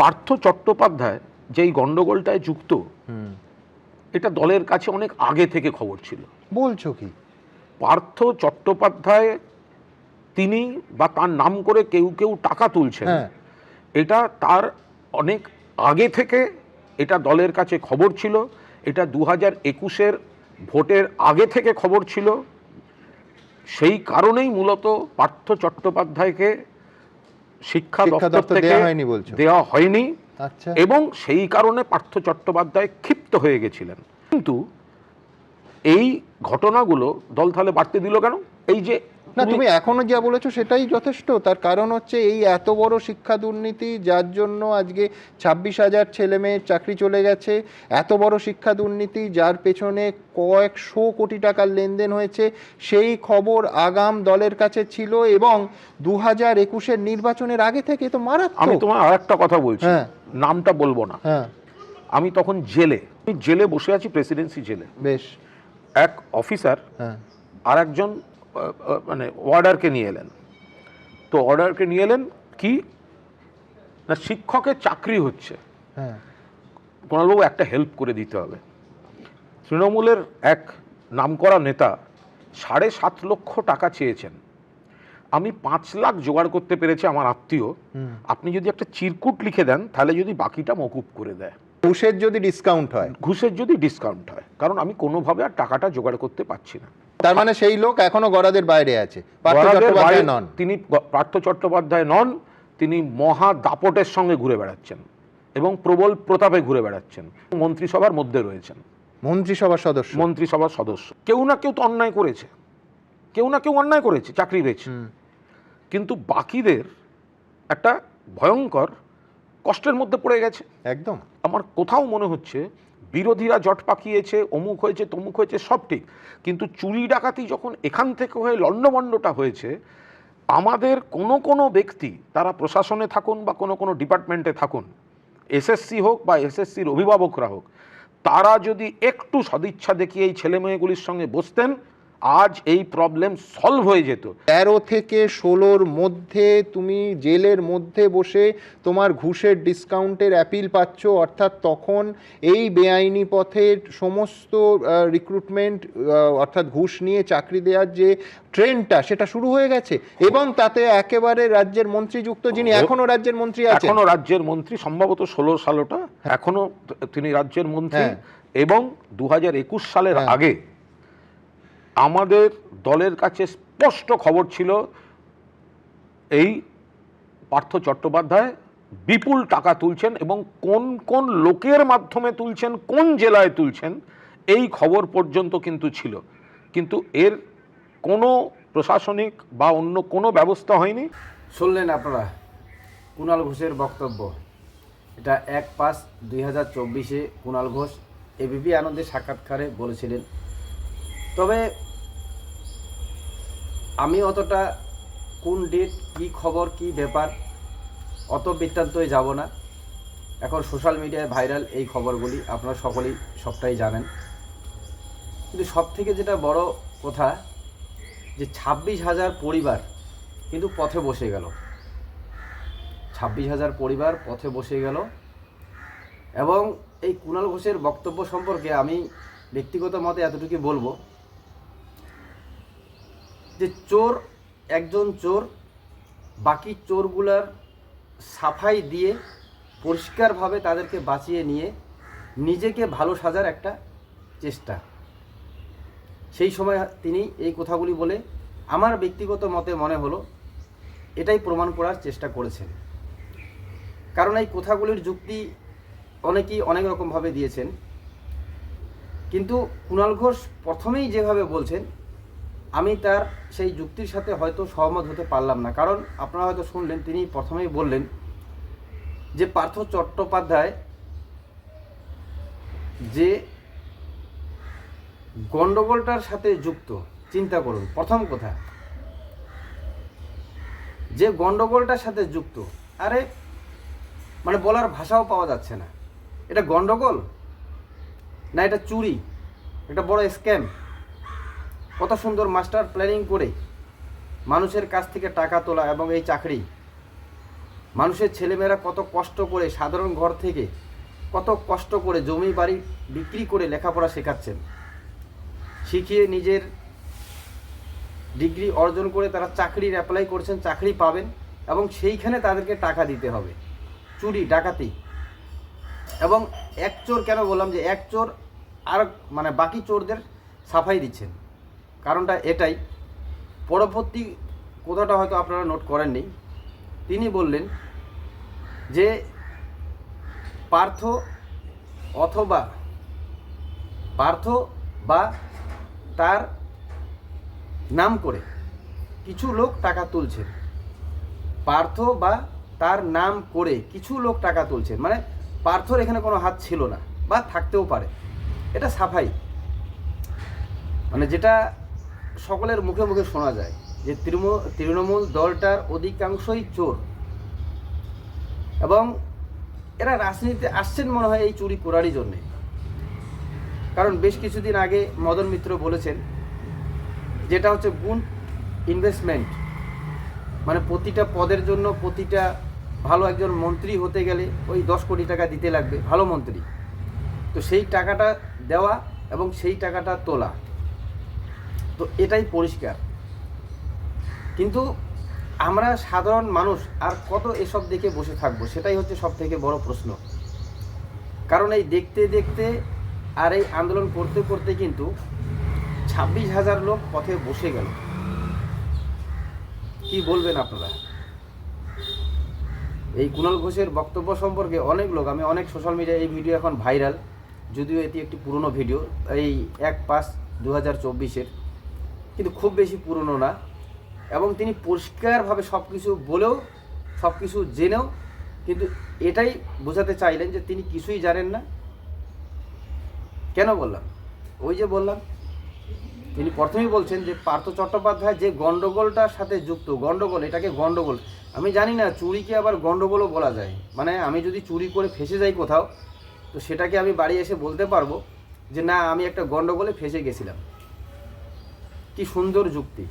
পার্থ চট্টোপাধ্যায় যেই গন্ডগোলটায় যুক্ত এটা দলের কাছে অনেক আগে থেকে খবর ছিল। বলছো কি? পার্থ চট্টোপাধ্যায় তিনি বা তার নাম করে কেউ কেউ টাকা তুলছেন। হ্যাঁ। এটা তার অনেক আগে থেকে এটা দলের কাছে খবর ছিল। এটা দু হাজার একুশের ভোটের আগে থেকে খবর ছিল। সেই কারণেই মূলত পার্থ চট্টোপাধ্যায়কে শিক্ষা দপ্তর থেকে দেওয়া হয়নি আচ্ছা। এবং সেই কারণে পার্থ চট্টোপাধ্যায় ক্ষিপ্ত হয়ে গেছিলেন। কিন্তু এই ঘটনাগুলো দল তাহলে বাড়তে দিল কেন? এই যে না তুমি এখনও যা বলেছ সেটাই যথেষ্ট। তার কারণ হচ্ছে এই এত বড় শিক্ষা দুর্নীতি যার জন্য আজকে ছাব্বিশ হাজার ছেলে মেয়ের চাকরি চলে গেছে এত বড় শিক্ষা দুর্নীতি যার পেছনে কয়েকশো কোটি টাকার লেনদেন হয়েছে সেই খবর আগাম দলের কাছে ছিল এবং দু হাজার একুশের নির্বাচনের আগে থেকে তো মারা আমি তোমার আর একটা কথা বলছি হ্যাঁ। নামটা বলব না। হ্যাঁ। আমি তখন জেলে আমি জেলে বসে আছি প্রেসিডেন্সি জেলে। বেশ। এক অফিসার হ্যাঁ। আর একজন মানে অর্ডারকে নিয়ে এলেন। তো অর্ডারকে নিয়ে এলেন কি? না শিক্ষকের চাকরি হচ্ছে। হ্যাঁ। কুণালবাবু একটা হেল্প করে দিতে হবে। তৃণমূলের এক নামকরা নেতা সাড়ে সাত লক্ষ টাকা চেয়েছেন। আমি পাঁচ লাখ জোগাড় করতে পেরেছি আমার আত্মীয়। আপনি যদি একটা চিরকুট লিখে দেন তাহলে যদি বাকিটা মকুব করে দেয়। ঘুষের যদি ডিসকাউন্ট হয়। ঘুষের যদি ডিসকাউন্ট হয়। কারণ আমি কোনোভাবে আর টাকাটা জোগাড় করতে পারছি না। তার মানে সেই লোক এখনও গরাদের বাইরে আছে। পার্থ চট্টোপাধ্যায় নন। তিনি পার্থ চট্টোপাধ্যায় নন তিনি মহা দাপটের সঙ্গে ঘুরে বেড়াচ্ছেন এবং প্রবল প্রতাপে ঘুরে বেড়াচ্ছেন। মন্ত্রিসভার মধ্যে রয়েছেন। মন্ত্রিসভার সদস্য। মন্ত্রিসভার সদস্য। কেউ না কেউ তো অন্যায় করেছে। কেউ না কেউ অন্যায় করেছে চাকরি পেয়েছে। কিন্তু বাকিদের একটা ভয়ঙ্কর কষ্টের মধ্যে পড়ে গেছে। একদম। আমার কোথাও মনে হচ্ছে বিরোধীরা জট পাকিয়েছে, অমুক হয়েছে, তমুক হয়েছে, সব ঠিক। কিন্তু চুরি ডাকাতি যখন এখান থেকে হয়ে লণ্ডমণ্ডটা হয়েছে, আমাদের কোনো কোনো ব্যক্তি, তারা প্রশাসনে থাকুন বা কোনো কোনো ডিপার্টমেন্টে থাকুন এসএসসি হোক বা এসএসসির অভিভাবকরা হোক, তারা যদি একটু সদিচ্ছা দেখিয়ে এই ছেলে মেয়েগুলির সঙ্গে বসতেন আজ এই প্রবলেম সলভ হয়ে যেত। তেরো থেকে ষোলোর মধ্যে তুমি জেলের মধ্যে বসে তোমার ঘুষের ডিসকাউন্টের অ্যাপিল পাচ্ছ অর্থাৎ তখন এই বেআইনি পথের সমস্ত রিক্রুটমেন্ট অর্থাৎ ঘুষ নিয়ে চাকরি দেওয়ার যে ট্রেন্ডটা সেটা শুরু হয়ে গেছে। এবং তাতে একেবারে রাজ্যের মন্ত্রী যুক্ত যিনি এখনও রাজ্যের মন্ত্রী আছেন। এখনও রাজ্যের মন্ত্রী সম্ভবত ষোলো সালটা এখনও তিনি রাজ্যের মন্ত্রী। হ্যাঁ। এবং দু একুশ সালের হ্যাঁ। আগে আমাদের দলের কাছে স্পষ্ট খবর ছিল এই পার্থ চট্টোপাধ্যায় বিপুল টাকা তুলছেন এবং কোন কোন লোকের মাধ্যমে তুলছেন, কোন জেলায় তুলছেন, এই খবর পর্যন্ত কিন্তু ছিল। কিন্তু এর কোনো প্রশাসনিক বা অন্য কোনো ব্যবস্থা হয়নি। শুনলেন আপনারা কুণাল ঘোষের বক্তব্য। এটা এক পাঁচ দুই হাজার চব্বিশে কুণাল ঘোষ এবিপি আনন্দের সাক্ষাৎকারে বলেছিলেন তবে আমি অতটা কোন ডেট কি খবর, কি ব্যাপার, অত বৃত্তান্তই যাব না। এখন সোশ্যাল মিডিয়ায় ভাইরাল এই খবরগুলি আপনারা সকলেই সবটাই জানেন। কিন্তু সব থেকে যেটা বড় কথা, যে ছাব্বিশ হাজার পরিবার কিন্তু পথে বসে গেল। ছাব্বিশ হাজার পরিবার পথে বসে গেল। এবং এই কুণাল ঘোষের বক্তব্য সম্পর্কে আমি ব্যক্তিগত মতে এতটুকু বলব যে চোর, একজন চোর, বাকি চোরগুলার সাফাই দিয়ে পরিষ্কারভাবে তাদেরকে বাঁচিয়ে নিয়ে নিজেকে ভালো সাজার একটা চেষ্টা। সেই সময় তিনি এই কথাগুলি বলে আমার ব্যক্তিগত মতে মনে হলো, এটাই প্রমাণ করার চেষ্টা করেছেন। কারণ এই কথাগুলির যুক্তি অনেকেই অনেক রকমভাবে দিয়েছেন। কিন্তু কুণাল ঘোষ প্রথমেই যেভাবে বলছেন আমি তার সেই যুক্তির সাথে হয়তো সহমত হতে পারলাম না। কারণ আপনারা হয়তো শুনলেন, তিনি প্রথমেই বললেন যে পার্থ চট্টোপাধ্যায় যে গণ্ডগোলটার সাথে যুক্ত, চিন্তা করুন, প্রথম কথা, যে গণ্ডগোলটার সাথে যুক্ত, আরে মানে বলার ভাষাও পাওয়া যাচ্ছে না। এটা গণ্ডগোল না, এটা চুরি? এটা বড় স্ক্যাম? কত সুন্দর মাস্টার প্ল্যানিং করে মানুষের কাছ থেকে টাকা তোলা এবং এই চাকরি। মানুষের ছেলেমেয়েরা কত কষ্ট করে সাধারণ ঘর থেকে কত কষ্ট করে জমি বাড়ি বিক্রি করে লেখাপড়া শেখাচ্ছেন। শিখিয়ে নিজের ডিগ্রি অর্জন করে তারা চাকরির অ্যাপ্লাই করছেন, চাকরি পাবেন এবং সেইখানে তাদেরকে টাকা দিতে হবে। চুরি, ডাকাতি। এবং এক চোর কেন বললাম যে এক চোর আর মানে বাকি চোরদের সাফাই দিচ্ছেন। কারণটা এটাই। পরবর্তী কথাটা হয়তো আপনারা নোট করেননি। তিনি বললেন যে পার্থ অথবা পার্থ বা তার নাম করে কিছু লোক টাকা তুলছেন। পার্থ বা তার নাম করে কিছু লোক টাকা তুলছেন। মানে পার্থর এখানে কোনো হাত ছিল না বা থাকতেও পারে। এটা সাফাই। মানে যেটা সকলের মুখে মুখে শোনা যায় যে তৃণমূল তৃণমূল দলটার অধিকাংশই চোর। এবং এরা রাজনীতিতে আসছেন মনে হয় এই চুরি করারই জন্যে। কারণ বেশ কিছুদিন আগে মদন মিত্র বলেছেন যেটা হচ্ছে গুণ ইনভেস্টমেন্ট মানে প্রতিটা পদের জন্য প্রতিটা ভালো একজন মন্ত্রী হতে গেলে ওই দশ কোটি টাকা দিতে লাগবে, ভালো মন্ত্রী। তো সেই টাকাটা দেওয়া এবং সেই টাকাটা তোলা। তো এটাই পরিষ্কার। কিন্তু আমরা সাধারণ মানুষ আর কত এসব দেখে বসে থাকব, সেটাই হচ্ছে সব থেকে বড় প্রশ্ন। কারণ এই দেখতে দেখতে আর এই আন্দোলন করতে করতে কিন্তু ছাব্বিশ হাজার লোক পথে বসে গেল। কি বলবেন আপনারা? এই কুণাল ঘোষের বক্তব্য সম্পর্কে অনেক লোক, আমি অনেক সোশ্যাল মিডিয়ায় এই ভিডিও এখন ভাইরাল যদিও এটি একটি পুরনো ভিডিও এই এক পাঁচ দু হাজার চব্বিশের। কিন্তু খুব বেশি পুরনো না। এবং তিনি পরিষ্কারভাবে সব কিছু বলেও সব কিছু জেনেও কিন্তু এটাই বোঝাতে চাইলেন যে তিনি কিছুই জানেন না। কেন বললাম? ওই যে বললাম, তিনি প্রথমেই বলছেন যে পার্থ চট্টোপাধ্যায় যে গণ্ডগোলটার সাথে যুক্ত গণ্ডগোল এটাকে গণ্ডগোল আমি জানি না চুরিকে আবার গণ্ডগোলও বলা যায়। মানে আমি যদি চুরি করে ফেসে যাই কোথাও, তো সেটাকে আমি বাড়ি এসে বলতে পারব যে না, আমি একটা গন্ডগোলে ফেসে গেছিলাম। কি সুন্দর যুক্তি।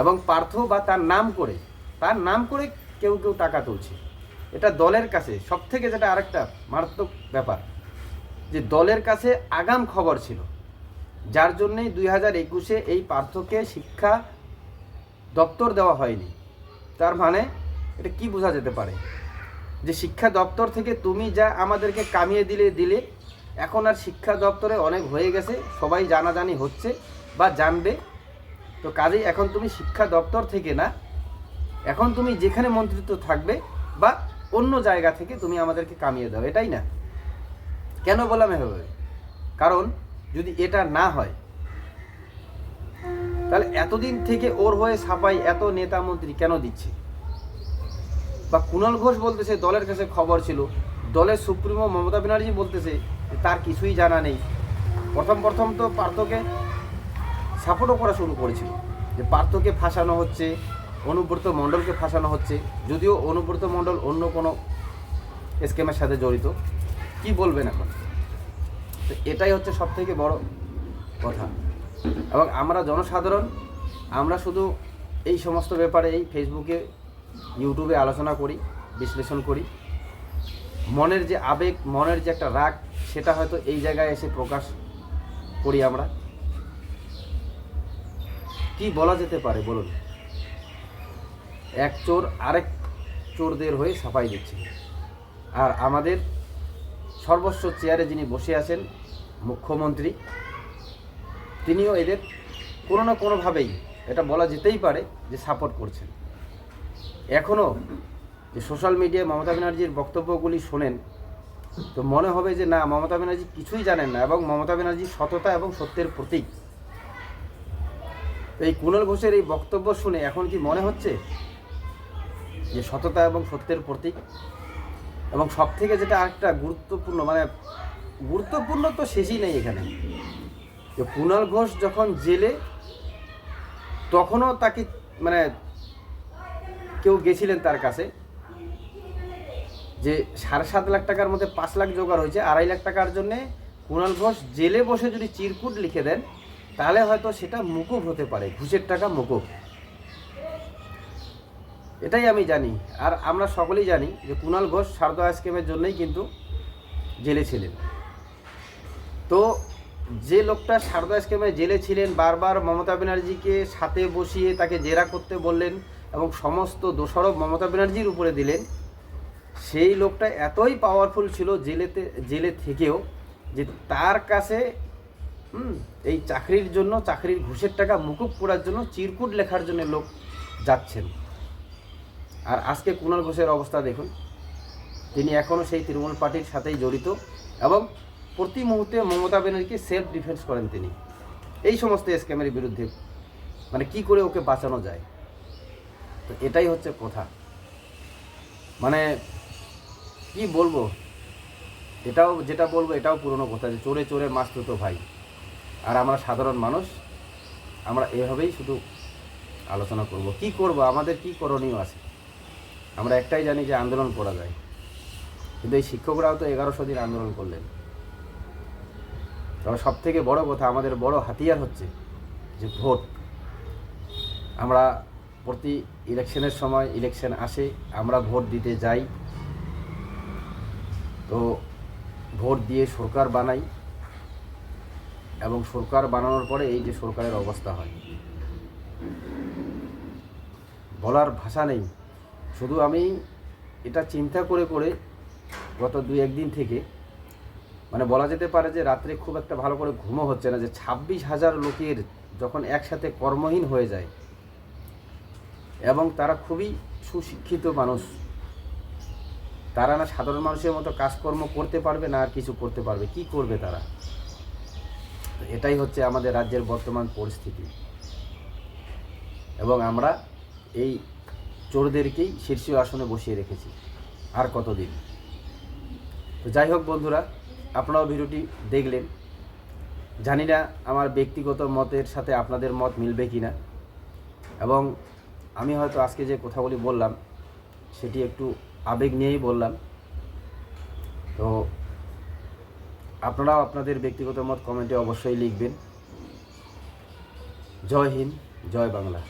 এবং পার্থ বা তার নাম করে, তার নাম করে কেউ কেউ টাকা তুলছে। এটা দলের কাছে সব থেকে যেটা আরেকটা মারাত্মক ব্যাপার, যে দলের কাছে আগাম খবর ছিল। যার জন্যেই দুই হাজার একুশে এই পার্থকে শিক্ষা দপ্তর দেওয়া হয়নি। তার মানে এটা কি বোঝা যেতে পারে? যে শিক্ষা দপ্তর থেকে তুমি যা আমাদেরকে কামিয়ে দিলে দিলে, এখন আর শিক্ষা দপ্তরে অনেক হয়ে গেছে, সবাই জানাজানি হচ্ছে। বা জানবে। তো কাজেই এখন তুমি শিক্ষা দপ্তর থেকে না, এখন তুমি যেখানে মন্ত্রিত্ব থাকবে বা অন্য জায়গা থেকে তুমি আমাদেরকে কামিয়ে দাও, এটাই না। কেন বললাম এভাবে? কারণ যদি এটা না হয়, তাহলে এতদিন থেকে ওর হয়ে সাপাই এত নেতা মন্ত্রী কেন দিচ্ছে? বা কুণাল ঘোষ বলতেছে, দলের কাছে খবর ছিল, দলের সুপ্রিমো মমতা ব্যানার্জি বলতেছে তার কিছুই জানা নেই। প্রথম প্রথম তো পার্থকে সাপোর্টও করা শুরু করেছিল। যে পার্থকে ফাঁসানো হচ্ছে, অনুব্রত মণ্ডলকে ফাঁসানো হচ্ছে, যদিও অনুব্রত মণ্ডল অন্য কোনো স্কেমের সাথে জড়িত। কি বলবেন এখন? তো এটাই হচ্ছে সব থেকে বড় কথা। এবং আমরা জনসাধারণ, আমরা শুধু এই সমস্ত ব্যাপারে এই ফেসবুকে ইউটিউবে আলোচনা করি, বিশ্লেষণ করি। মনের যে আবেগ, মনের যে একটা রাগ, সেটা হয়তো এই জায়গায় এসে প্রকাশ করি আমরা। কি বলা যেতে পারে বলুন? এক চোর আরেক চোরদের হয়ে সাফাই দিচ্ছে। আর আমাদের সর্বস্ব চেয়ারে যিনি বসে আছেন, মুখ্যমন্ত্রী, তিনিও এদের কোনো না কোনোভাবেই এটা বলা যেতেই পারে যে সাপোর্ট করছেন। এখনও যে সোশ্যাল মিডিয়ায় মমতা ব্যানার্জির বক্তব্যগুলি শোনেন, তো মনে হবে যে না, মমতা ব্যানার্জি কিছুই জানেন না এবং মমতা ব্যানার্জি সততা এবং সত্যের প্রতীক। এই কুণাল ঘোষের এই বক্তব্য শুনে এখন কি মনে হচ্ছে যে সততা এবং সত্যের প্রতীক? এবং সব থেকে যেটা আরেকটা গুরুত্বপূর্ণ মানে গুরুত্বপূর্ণ তো শেষই নেই এখানে। যে কুণাল ঘোষ যখন জেলে, তখনও তাকে মানে কেউ গেছিলেন তার কাছে যে সাড়ে সাত লাখ টাকার মধ্যে পাঁচ লাখ জোগাড় হয়েছে, আড়াই লাখ টাকার জন্যে কুণাল ঘোষ জেলে বসে যদি চিরকুট লিখে দেন তাহলে হয়তো সেটা মুকুব হতে পারে, ঘুষের টাকা মুকুব। এটাই আমি জানি। আর আমরা সকলেই জানি যে কুণাল ঘোষ সারদা স্কিমের জন্যই কিন্তু জেলে ছিলেন। তো যে লোকটা সারদা স্কিমে জেলে ছিলেন, বারবার মমতা ব্যানার্জিকে সাথে বসিয়ে তাকে জেরা করতে বললেন এবং সমস্ত দোষারোপ মমতা ব্যানার্জির উপরে দিলেন, সেই লোকটা এতই পাওয়ারফুল ছিল জেলেতে, জেলে থেকেও যে তার কাছে হুম, এই চাকরির জন্য চাকরির ঘুষের টাকা মুকুব করার জন্য চিরকুট লেখার জন্য লোক যাচ্ছেন। আর আজকে কুণাল ঘোষের অবস্থা দেখুন। তিনি এখনও সেই তৃণমূল পার্টির সাথেই জড়িত এবং প্রতি মুহূর্তে মমতা ব্যানার্জিকে সেলফ ডিফেন্স করেন তিনি। এই সমস্ত স্ক্যামের বিরুদ্ধে মানে কি করে ওকে বাঁচানো যায়? তো এটাই হচ্ছে কথা। মানে কি বলব? এটাও যেটা বলব এটাও পুরনো কথা যে চোরে চোরে মাছ তো ভাই। আর আমরা সাধারণ মানুষ, আমরা এভাবেই শুধু আলোচনা করব। কি করব? আমাদের কি করণীয় আছে? আমরা একটাই জানি যে আন্দোলন করা যায়। কিন্তু এই শিক্ষকরাও তো এগারোশো দিন আন্দোলন করলেন। তবে সব থেকে বড় কথা, আমাদের বড় হাতিয়ার হচ্ছে যে ভোট। আমরা প্রতি ইলেকশনের সময় ইলেকশন আসে, আমরা ভোট দিতে যাই। তো ভোট দিয়ে সরকার বানাই। এবং সরকার বানানোর পরে এই যে সরকারের অবস্থা হয়। বলার ভাষা নেই। শুধু আমি এটা চিন্তা করে করে গত দুই একদিন থেকে মানে বলা যেতে পারে যে রাত্রে খুব একটা ভালো করে ঘুমও হচ্ছে না, যে ছাব্বিশ হাজার লোকের যখন একসাথে কর্মহীন হয়ে যায় এবং তারা খুবই সুশিক্ষিত মানুষ, তারা না সাধারণ মানুষের মতো কাজকর্ম করতে পারবে না আর কিছু করতে পারবে। কি করবে তারা? তো এটাই হচ্ছে আমাদের রাজ্যের বর্তমান পরিস্থিতি। এবং আমরা এই চোরদেরকেই শীর্ষ আসনে বসিয়ে রেখেছি আর কতদিন। তো যাই হোক বন্ধুরা, আপনারাও ভিডিওটি দেখলেন। জানি না আমার ব্যক্তিগত মতের সাথে আপনাদের মত মিলবে কি না এবং আমি হয়তো আজকে যে কথাগুলি বললাম, সেটি একটু আবেগ নিয়েই বললাম। তো আপনারাও আপনাদের ব্যক্তিগত মত কমেন্টে অবশ্যই লিখবেন। জয় হিন্দ জয় বাংলা।